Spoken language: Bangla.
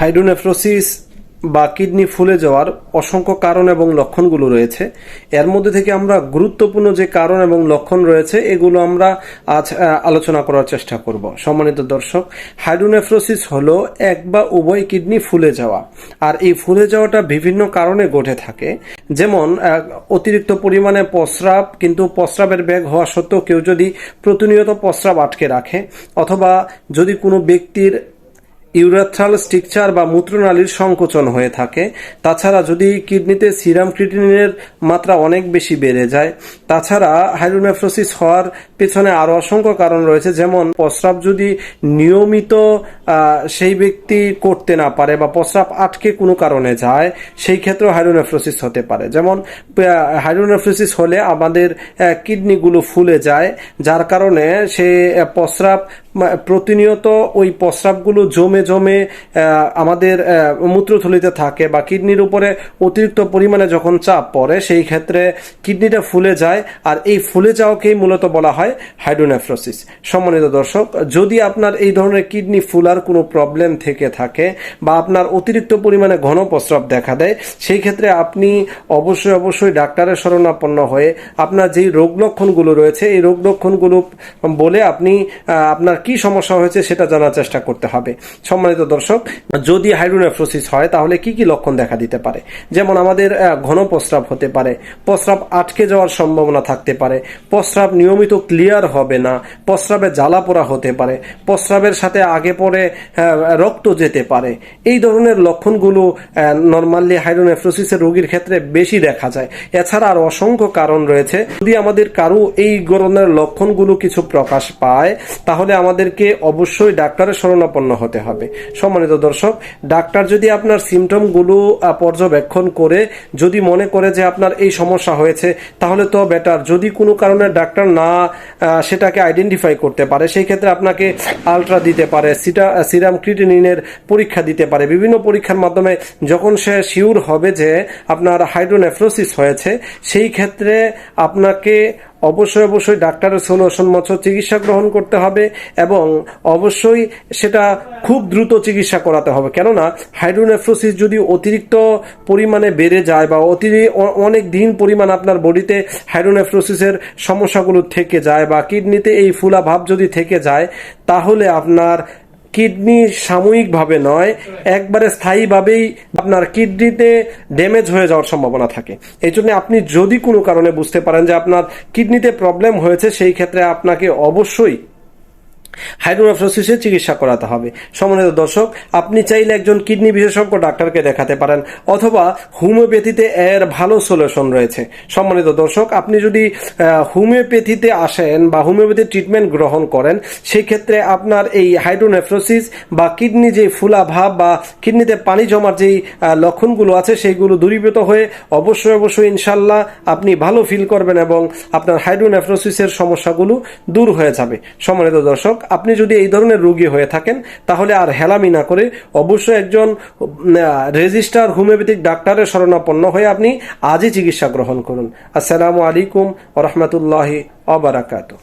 হাইড্রোনেফ্রোসিস বা কিডনি ফুলে যাওয়ার অসংখ্য কারণ এবং লক্ষণগুলো রয়েছে। এর মধ্যে থেকে আমরা গুরুত্বপূর্ণ যে কারণ এবং লক্ষণ রয়েছে, এগুলো আমরা আজ আলোচনা করার চেষ্টা করব। সম্মানিত দর্শক, হাইড্রোনেফ্রোসিস হলো এক বা উভয় কিডনি ফুলে যাওয়া, আর এই ফুলে যাওয়াটা বিভিন্ন কারণে ঘটে থাকে। যেমন অতিরিক্ত পরিমাণে প্রস্রাব, কিন্তু প্রস্রাবের ব্যাগ হওয়া সত্ত্বেও কেউ যদি প্রতিনিয়ত প্রস্রাব আটকে রাখে, অথবা যদি কোনো ব্যক্তির ইউরেথ্রাল স্ট্রিকচার বা মূত্রনালীর সংকোচন হয়ে থাকে। তাছাড়া যদি কিডনিতে সিরাম ক্রিটিনিনের মাত্রা অনেক বেশি বেড়ে যায়, তাছাড়া হাইড্রোনেফ্রোসিস হওয়ার পেছনে আরও অসংখ্য কারণ রয়েছে। যেমন, প্রস্রাব যদি নিয়মিত সেই ব্যক্তি করতে না পারে বা প্রস্রাব আটকে কোনো কারণে যায়, সেই ক্ষেত্রেও হাইড্রোনেফ্রোসিস হতে পারে। যেমন হাইড্রোনেফ্রোসিস হলে আমাদের কিডনিগুলো ফুলে যায়, যার কারণে সে প্রস্রাব প্রতিনিয়ত ওই প্রস্রাবগুলো জমে জমে আমাদের মূত্রথলিতে থাকে বা কিডনির উপরে অতিরিক্ত পরিমাণে যখন চাপ পড়ে, সেই ক্ষেত্রে কিডনিটা ফুলে যায়। আর এই ফুলে যাওয়াকেই মূলত বলা হয় হাইড্রোনেফ্রোসিস। সম্মানিত দর্শক, যদি আপনার এই ধরনের কিডনি ফুলার কোনো প্রবলেম থেকে থাকে বা আপনার অতিরিক্ত পরিমাণে ঘন প্রস্রাব দেখা দেয়, সেই ক্ষেত্রে আপনি অবশ্যই অবশ্যই ডাক্তারের শরণাপন্ন হয়ে আপনার যেই রোগ লক্ষণগুলো রয়েছে, এই রোগ লক্ষণগুলো বলে আপনি আপনার কি সমস্যা হয়েছে সেটা জানার চেষ্টা করতে হবে। সম্মানিত দর্শক, যদি হাইড্রোনেফ্রোসিস হয়, তাহলে কি কি লক্ষণ দেখা দিতে পারে? যেমন আমাদের ঘন প্রস্রাব হতে পারে, প্রস্রাব আটকে যাওয়ার সম্ভাবনা থাকতে পারে, প্রস্রাব নিয়মিত ক্লিয়ার হবে না, প্রস্রাবে জ্বালা পোড়া হতে পারে, প্রস্রাবের সাথে আগে পরে রক্ত যেতে পারে। এই ধরনের লক্ষণগুলো নর্মালি হাইড্রোনেফ্রোসিসের রোগীর ক্ষেত্রে বেশি দেখা যায়। এছাড়া আর অসংখ্য কারণ রয়েছে। যদি আমাদের কারও এই ধরনের লক্ষণগুলো কিছু প্রকাশ পায়, তাহলে আমাদেরকে অবশ্যই ডাক্তারের শরণাপন্ন হতে হবে। সম্মানিত দর্শক, ডাক্তার যদি আপনার সিমটমগুলো পর্যবেক্ষণ করে, যদি মনে করে যে আপনার এই সমস্যা হয়েছে, তাহলে তো বেটার যদি কোনো কারণে ডাক্তার না সেটাকে আইডেন্টিফাই করতে পারে, সেই ক্ষেত্রে আপনাকে আলট্রা দিতে পারে সিটা সিরাম ক্রিটিনিনের পরীক্ষা দিতে পারে। বিভিন্ন পরীক্ষার মাধ্যমে যখন সে শিওর হবে যে আপনার হাইড্রোনেফ্রোসিস হয়েছে, সেই ক্ষেত্রে আপনাকে অবশ্যই অবশ্যই ডাক্তারের সলিউশন মতো চিকিৎসা গ্রহণ করতে হবে এবং অবশ্যই সেটা খুব দ্রুত চিকিৎসা করাতে হবে। কেননা হাইড্রোনেফ্রোসিস যদি অতিরিক্ত পরিমাণে বেড়ে যায় বা অতিরি অ- অনেক দিন পরিমাণ আপনার বডিতে হাইড্রোনেফ্রোসিসের সমস্যাগুলো থেকে যায় বা কিডনিতে এই ফুলা ভাব যদি থেকে যায়, তাহলে আপনার কিডনি সাময়িকভাবে নয়, একবারে স্থায়ীভাবেই আপনার কিডনিতে ড্যামেজ হয়ে যাওয়ার সম্ভাবনা থাকে। এই জন্য আপনি যদি কোনো কারণে বুঝতে পারেন যে আপনার কিডনিতে প্রবলেম হয়েছে, সেই ক্ষেত্রে আপনাকে অবশ্যই হাইড্রোনেফ্রোসিসের চিকিৎসা করাতে হবে। সম্মানিত দর্শক, আপনি চাইলে একজন কিডনি বিশেষজ্ঞ ডাক্তারকে দেখাতে পারেন, অথবা হোমিওপ্যাথিতে এর ভালো সলিউশন রয়েছে। সম্মানিত দর্শক, আপনি যদি হোমিওপ্যাথিতে আসেন বা হোমিওপ্যাথি ট্রিটমেন্ট গ্রহণ করেন সেই ক্ষেত্রে আপনার এই হাইড্রোনেফ্রোসিস বা কিডনি যে ফুলা ভাব বা কিডনিতে পানি জমার যেই লক্ষণগুলো আছে, সেইগুলো দূরীভূত হয়ে অবশ্যই অবশ্যই ইনশাল্লাহ আপনি ভালো ফিল করবেন এবং আপনার হাইড্রোনেফ্রোসিসের সমস্যাগুলো দূর হয়ে যাবে। সম্মানিত দর্শক আপনি যদি এই ধরনের রোগী হয়ে থাকেন, তাহলে আর হেলামি না করে অবশ্যই একজন রেজিস্টার হোমিওপ্যাথিক ডাক্তারের শরণাপন্ন হয়ে আপনি আজই চিকিৎসা গ্রহণ করুন। আসসালামু আলাইকুম রহমতুল্লাহি অবরাকাতু